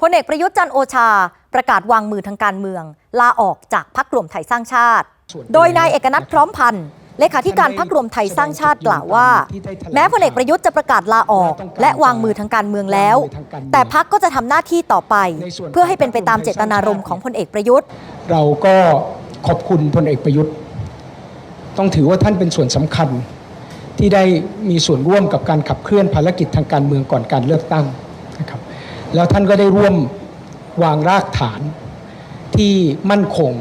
พลเอกประยุทธ์จันโอชา ประกาศวางมือทางการเมือง ลาออกจากพักรวมไทยสร้างชาติ โดยนายเอกนัทพร้อมพันธ์เลขาธิการพักรวมไทยสร้างชาติกล่าวว่า แม้พลเอกประยุทธ์จะประกาศลาออก และวางมือทางการเมืองแล้ว แต่พักก็จะทำหน้าที่ต่อไป เพื่อให้เป็นไปตามเจตนารมณ์ของพลเอกประยุทธ์ เราก็ขอบคุณพลเอกประยุทธ์ ต้องถือว่าท่านเป็นส่วนสำคัญ ที่ได้มีส่วนร่วมกับการขับเคลื่อนภารกิจทางการเมืองก่อนการเลือกตั้งนะครับ แล้วท่านก็ได้ร่วมวางรากฐานที่มั่นคง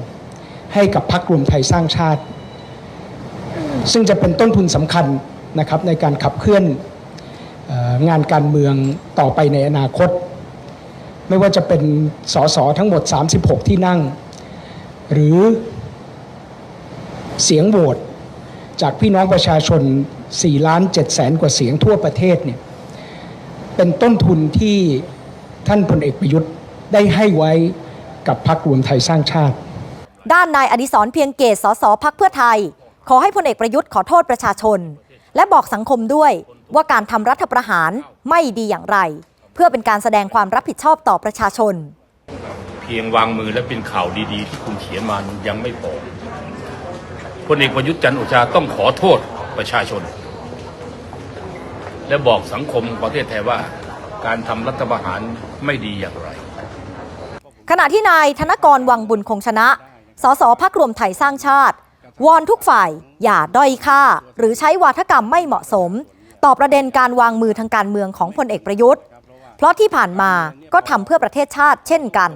ให้กับพรรครวมไทยสร้างชาติ ซึ่งจะเป็นต้นทุนสำคัญนะครับในการขับเคลื่อนงานการเมืองต่อไปในอนาคต ไม่ว่าจะเป็นสสทั้งหมด 36 ที่นั่ง หรือเสียงโหวตจากพี่น้องประชาชน4ล้าน7แสนกว่าเสียงทั่วประเทศเนี่ยเป็นต้นทุนที่ ท่านพลเอกประยุทธ์ได้ให้ไว้กับพรรครวมไทยสร้างชาติ ด้านนายอดิศรเพียงเกตสสพักเพื่อไทย ขอให้พลเอกประยุทธ์ขอโทษประชาชน และบอกสังคมด้วยว่าการทำรัฐประหารไม่ดีอย่างไร เพื่อเป็นการแสดงความรับผิดชอบต่อประชาชน เพียงวางมือและเป็นข่าวดีๆที่คุณเขียนมายังไม่พอพลเอกประยุทธ์จันทร์โอชาต้องขอโทษประชาชน และบอกสังคมประเทศไทยว่า การทำรัฐประหารไม่ดีอย่างไร ขณะที่นายธนกรวังบุญคงชนะ สสพักรวมไทยสร้างชาติ วอนทุกฝ่ายอย่าด้อยค่า หรือใช้วาทกรรมไม่เหมาะสม ต่อประเด็นการวางมือทางการเมืองของพลเอกประยุทธ์ เพราะที่ผ่านมาก็ทำเพื่อประเทศชาติเช่นกัน